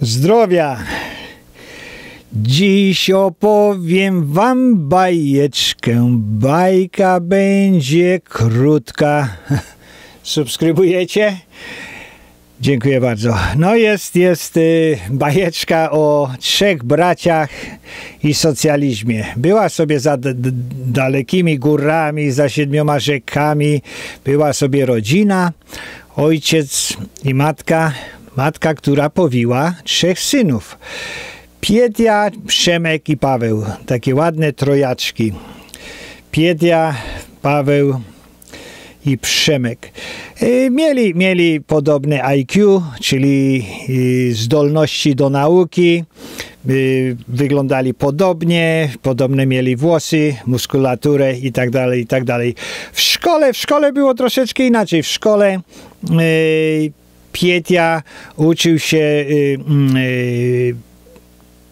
Zdrowia! Dziś opowiem wam bajeczkę. Bajka będzie krótka. Subskrybujecie? Dziękuję bardzo. No jest, jest y, bajeczka o trzech braciach i socjalizmie. Była sobie za dalekimi górami, za siedmioma rzekami, była sobie rodzina, ojciec i matka matka, która powiła trzech synów. Pietia, Przemek i Paweł. Takie ładne trojaczki. Pietia, Paweł i Przemek. E, mieli, mieli podobne IQ, czyli e, zdolności do nauki. E, wyglądali podobnie, podobne mieli włosy, muskulaturę i tak dalej, i tak dalej. W szkole, w szkole było troszeczkę inaczej. W szkole Pietia uczył się y, mm, y,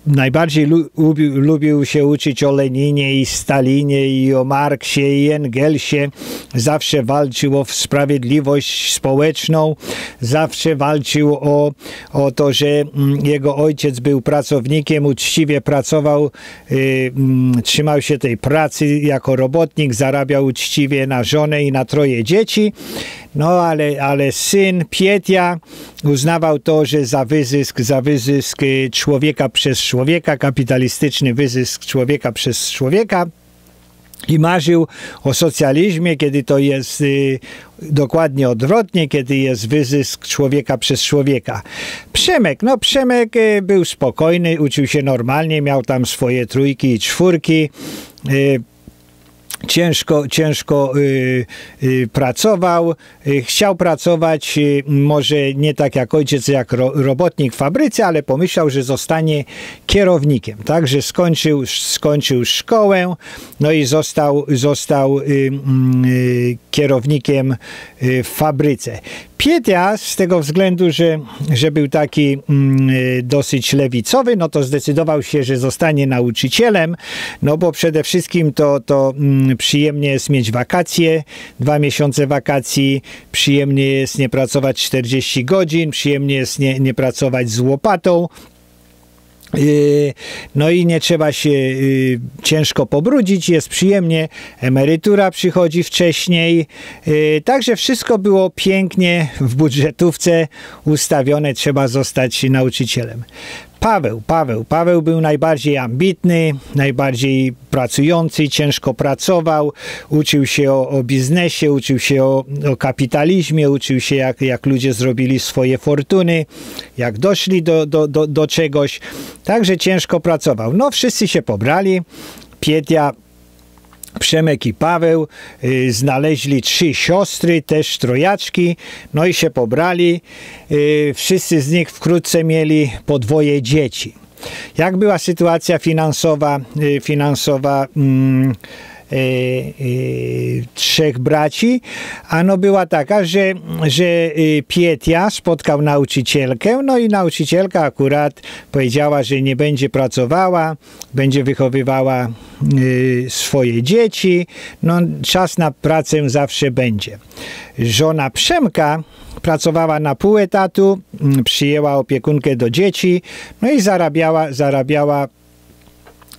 najbardziej lubił, lubił się uczyć o Leninie i Stalinie i o Marksie i Engelsie. Zawsze walczył o sprawiedliwość społeczną. Zawsze walczył o, o to, że mm, jego ojciec był pracownikiem, uczciwie pracował, y, mm, trzymał się tej pracy jako robotnik, zarabiał uczciwie na żonę i na troje dzieci. No ale, ale syn Pietia uznawał to, że za wyzysk, za wyzysk człowieka przez człowieka, kapitalistyczny wyzysk człowieka przez człowieka, i marzył o socjalizmie, kiedy to jest y, dokładnie odwrotnie, kiedy jest wyzysk człowieka przez człowieka. Przemek, no Przemek y, był spokojny, uczył się normalnie, miał tam swoje trójki i czwórki. Y, ciężko, ciężko y, y, pracował, y, chciał pracować y, może nie tak jak ojciec, jak ro, robotnik w fabryce, ale pomyślał, że zostanie kierownikiem. Także skończył, skończył szkołę, no i został, został y, y, kierownikiem w fabryce. Pietia z tego względu, że, że był taki mm, dosyć lewicowy, no to zdecydował się, że zostanie nauczycielem, no bo przede wszystkim to, to mm, przyjemnie jest mieć wakacje, dwa miesiące wakacji, przyjemnie jest nie pracować 40 godzin, przyjemnie jest nie, nie pracować z łopatą, Y, no i nie trzeba się y, ciężko pobrudzić, jest przyjemnie, emerytura przychodzi wcześniej. Y, także wszystko było pięknie w budżetówce ustawione, trzeba zostać nauczycielem. Paweł, Paweł, Paweł był najbardziej ambitny, najbardziej pracujący, ciężko pracował, uczył się o, o biznesie, uczył się o, o, kapitalizmie, uczył się jak, jak ludzie zrobili swoje fortuny, jak doszli do, do, do, do czegoś. Także ciężko pracował. No wszyscy się pobrali. Pietia Przemek i Paweł y, znaleźli trzy siostry, też trojaczki, no i się pobrali. Y, wszyscy z nich wkrótce mieli po dwoje dzieci. Jak była sytuacja finansowa, y, finansowa mm, trzech braci. Ano była taka, że, że e, Pietia spotkał nauczycielkę, no i nauczycielka akurat powiedziała, że nie będzie pracowała, będzie wychowywała swoje dzieci. No, czas na pracę zawsze będzie. Żona Przemka pracowała na pół etatu, przyjęła opiekunkę do dzieci, no i zarabiała, zarabiała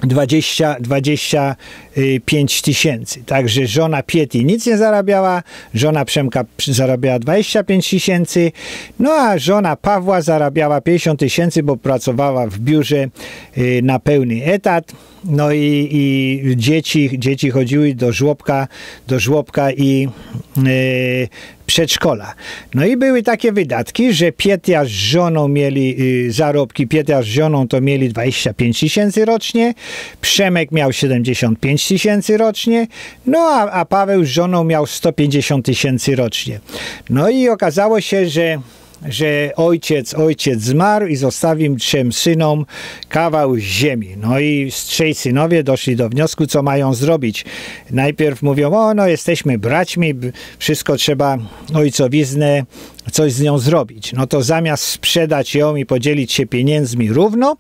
20, 25 tysięcy. Także żona Pieti nic nie zarabiała, żona Przemka zarabiała 25 tysięcy, no a żona Pawła zarabiała 50 tysięcy, bo pracowała w biurze y, na pełny etat. No i, i dzieci, dzieci chodziły do żłobka, do żłobka i y, przedszkola. No i były takie wydatki, że Pietia z żoną mieli y, zarobki, Pietia z żoną to mieli 25 tysięcy rocznie, Przemek miał 75 tysięcy rocznie, no a, a Paweł z żoną miał 150 tysięcy rocznie. No i okazało się, że że ojciec, ojciec zmarł i zostawił trzem synom kawał ziemi. No i trzej synowie doszli do wniosku, co mają zrobić. Najpierw mówią, o no jesteśmy braćmi, wszystko trzeba ojcowiznę, coś z nią zrobić. No to zamiast sprzedać ją i podzielić się pieniędzmi równo,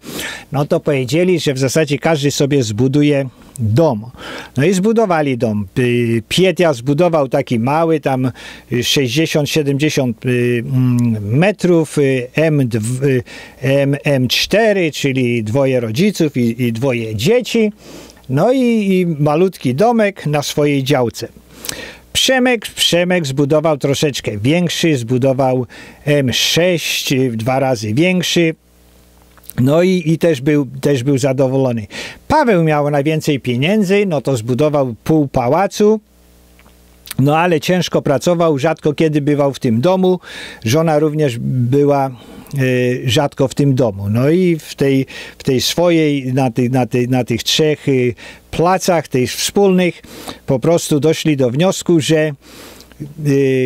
no to powiedzieli, że w zasadzie każdy sobie zbuduje dom. No i zbudowali dom. Pietia zbudował taki mały, tam 60-70 mm, metrów, M, M, M4, czyli dwoje rodziców i, i dwoje dzieci. No i, i malutki domek na swojej działce. Przemek, Przemek zbudował troszeczkę większy, zbudował M6, dwa razy większy. No i, i też, był, też był zadowolony. Paweł miał najwięcej pieniędzy, no to zbudował pół pałacu. No ale ciężko pracował, rzadko kiedy bywał w tym domu. Żona również była y, rzadko w tym domu. No i w tej, w tej swojej, na, ty, na, ty, na tych trzech y, placach, tych wspólnych, po prostu doszli do wniosku, że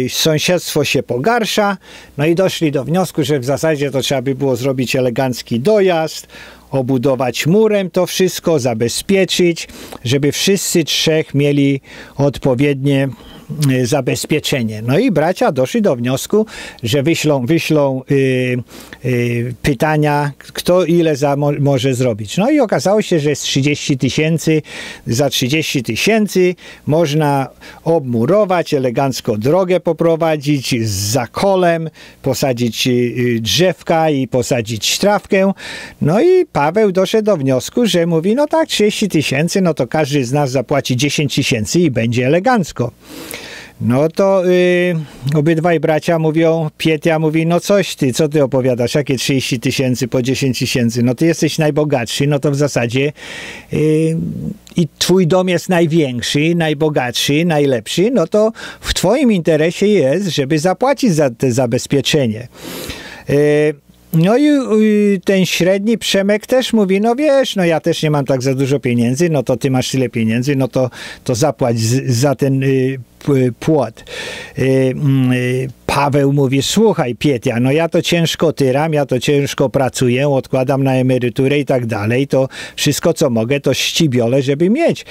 sąsiedztwo się pogarsza, no i doszli do wniosku, że w zasadzie to trzeba by było zrobić elegancki dojazd, obudować murem to wszystko, zabezpieczyć, żeby wszyscy trzech mieli odpowiednie Y, zabezpieczenie. No i bracia doszli do wniosku, że wyślą, wyślą y, y, pytania, kto ile za, mo, może zrobić. No i okazało się, że jest 30 tysięcy. Za 30 tysięcy można obmurować, elegancko drogę poprowadzić z zakolem, posadzić y, drzewka i posadzić trawkę. No i Paweł doszedł do wniosku, że mówi, no tak, 30 tysięcy, no to każdy z nas zapłaci 10 tysięcy i będzie elegancko. No to y, obydwaj bracia mówią, Pietia mówi, no coś ty, co ty opowiadasz, jakie 30 tysięcy po 10 tysięcy, no ty jesteś najbogatszy, no to w zasadzie y, i twój dom jest największy, najbogatszy, najlepszy, no to w twoim interesie jest, żeby zapłacić za to zabezpieczenie. Y, no i ten średni Przemek też mówi, no wiesz, no ja też nie mam tak za dużo pieniędzy, no to ty masz tyle pieniędzy, no to, to zapłać za ten y, płot. Y, mm, y, Paweł mówi, słuchaj Pietia, no ja to ciężko tyram, ja to ciężko pracuję, odkładam na emeryturę i tak dalej, to wszystko co mogę to ścibiole, żeby mieć.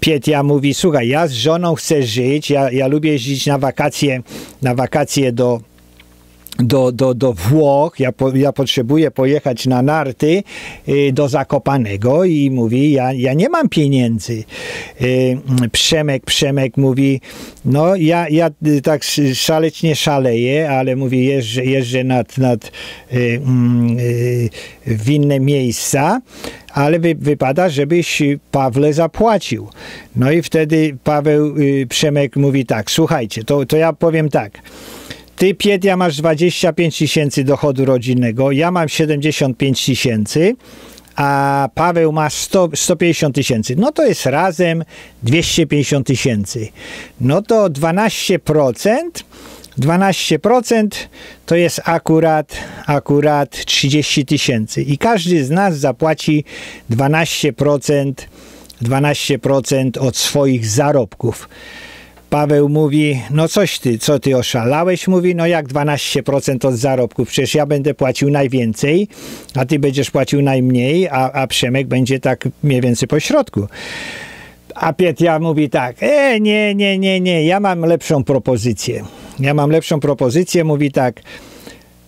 Pietia mówi, słuchaj, ja z żoną chcę żyć, ja, ja lubię jeździć na wakacje, na wakacje do do, do, do Włoch, ja, po, ja potrzebuję pojechać na narty y, do Zakopanego i mówi, ja, ja nie mam pieniędzy. Y, Przemek, Przemek mówi, no ja, ja tak szalecznie szaleję, ale mówi, jeżdżę, jeżdżę nad, nad y, mm, w inne miejsca, ale wy, wypada, żebyś Pawle zapłacił. No i wtedy Paweł Przemek mówi tak, słuchajcie, to, to ja powiem tak, ty, Pietia, masz 25 tysięcy dochodu rodzinnego, ja mam 75 tysięcy, a Paweł ma 100, 150 tysięcy. No to jest razem 250 tysięcy. No to 12%, 12% to jest akurat, akurat 30 tysięcy. I każdy z nas zapłaci 12%, 12% od swoich zarobków. Paweł mówi, no coś ty, co ty oszalałeś? Mówi, no jak 12% od zarobków, przecież ja będę płacił najwięcej, a ty będziesz płacił najmniej, a, a Przemek będzie tak mniej więcej po środku. A Pietia mówi tak, e, nie, nie, nie, nie, ja mam lepszą propozycję. Ja mam lepszą propozycję, mówi tak,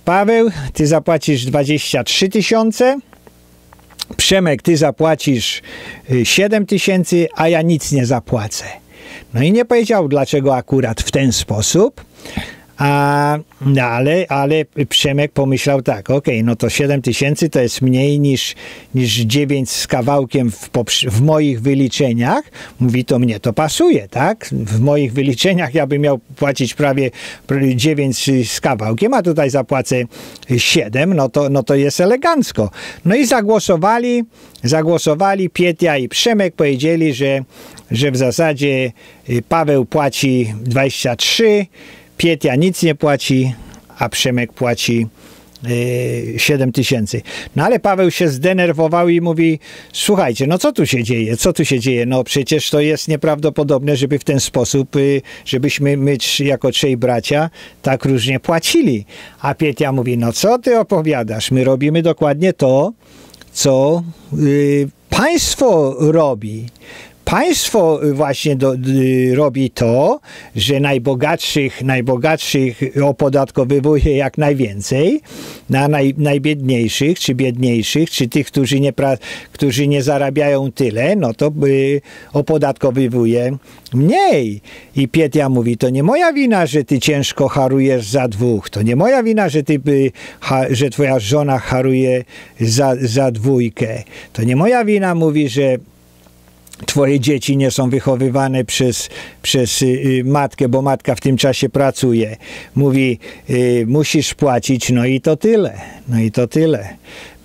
Paweł, ty zapłacisz 23 tysiące, Przemek, ty zapłacisz 7 y, tysięcy, a ja nic nie zapłacę. No i nie powiedział, dlaczego akurat w ten sposób, a, no ale, ale Przemek pomyślał tak, ok, no to 7 tysięcy to jest mniej niż, niż 9 z kawałkiem w, w, moich wyliczeniach. Mówi, to mnie to pasuje, tak? W moich wyliczeniach ja bym miał płacić prawie 9 z kawałkiem, a tutaj zapłacę 7, no to, no to jest elegancko. No i zagłosowali, zagłosowali Pietia i Przemek, powiedzieli, że, że w zasadzie y, Paweł płaci 23, Pietia nic nie płaci, a Przemek płaci 7 e, tysięcy. No ale Paweł się zdenerwował i mówi, słuchajcie, no co tu się dzieje, co tu się dzieje? No przecież to jest nieprawdopodobne, żeby w ten sposób, y, żebyśmy my jako trzej bracia tak różnie płacili. A Pietia mówi, no co ty opowiadasz? My robimy dokładnie to, co y, państwo robi państwo właśnie do, robi to, że najbogatszych, najbogatszych opodatkowywuje jak najwięcej, na naj, najbiedniejszych, czy biedniejszych, czy tych, którzy nie, pra, którzy nie zarabiają tyle, no to y, opodatkowywuje mniej. I Pietia mówi, to nie moja wina, że ty ciężko harujesz za dwóch, to nie moja wina, że, ty, ha, że twoja żona haruje za, za dwójkę. To nie moja wina, mówi, że twoje dzieci nie są wychowywane przez, przez y, matkę, bo matka w tym czasie pracuje. Mówi, y, musisz płacić, no i to tyle. No i to tyle.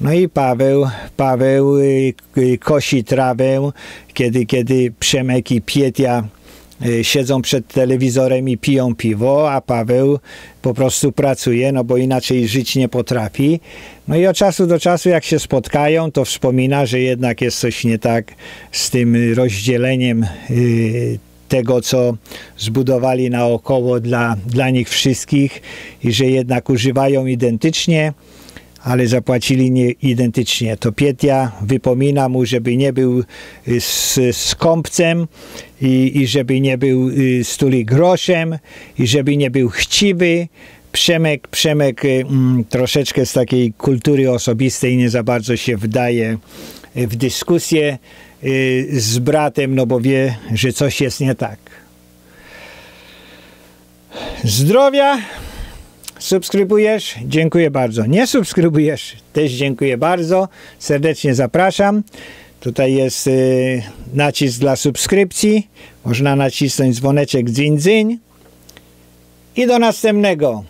No i Paweł, Paweł y, y kosi trawę, kiedy, kiedy Przemek i Pietia Y, siedzą przed telewizorem i piją piwo, a Paweł po prostu pracuje, no bo inaczej żyć nie potrafi. No i od czasu do czasu, jak się spotkają, to wspomina, że jednak jest coś nie tak z tym rozdzieleniem y, tego, co zbudowali naokoło dla, dla nich wszystkich i że jednak używają identycznie ale zapłacili nie identycznie. To Pietia wypomina mu, żeby nie był skąpcem y, i, i żeby nie był y, stuli groszem i żeby nie był chciwy. Przemek, Przemek y, mm, troszeczkę z takiej kultury osobistej nie za bardzo się wdaje w dyskusję z bratem, no bo wie, że coś jest nie tak. Zdrowia, Subskrybujesz? Dziękuję bardzo. Nie subskrybujesz? Też dziękuję bardzo. Serdecznie zapraszam. Tutaj jest y, nacisk dla subskrypcji. Można nacisnąć dzwoneczek dzyń dzyń. I do następnego.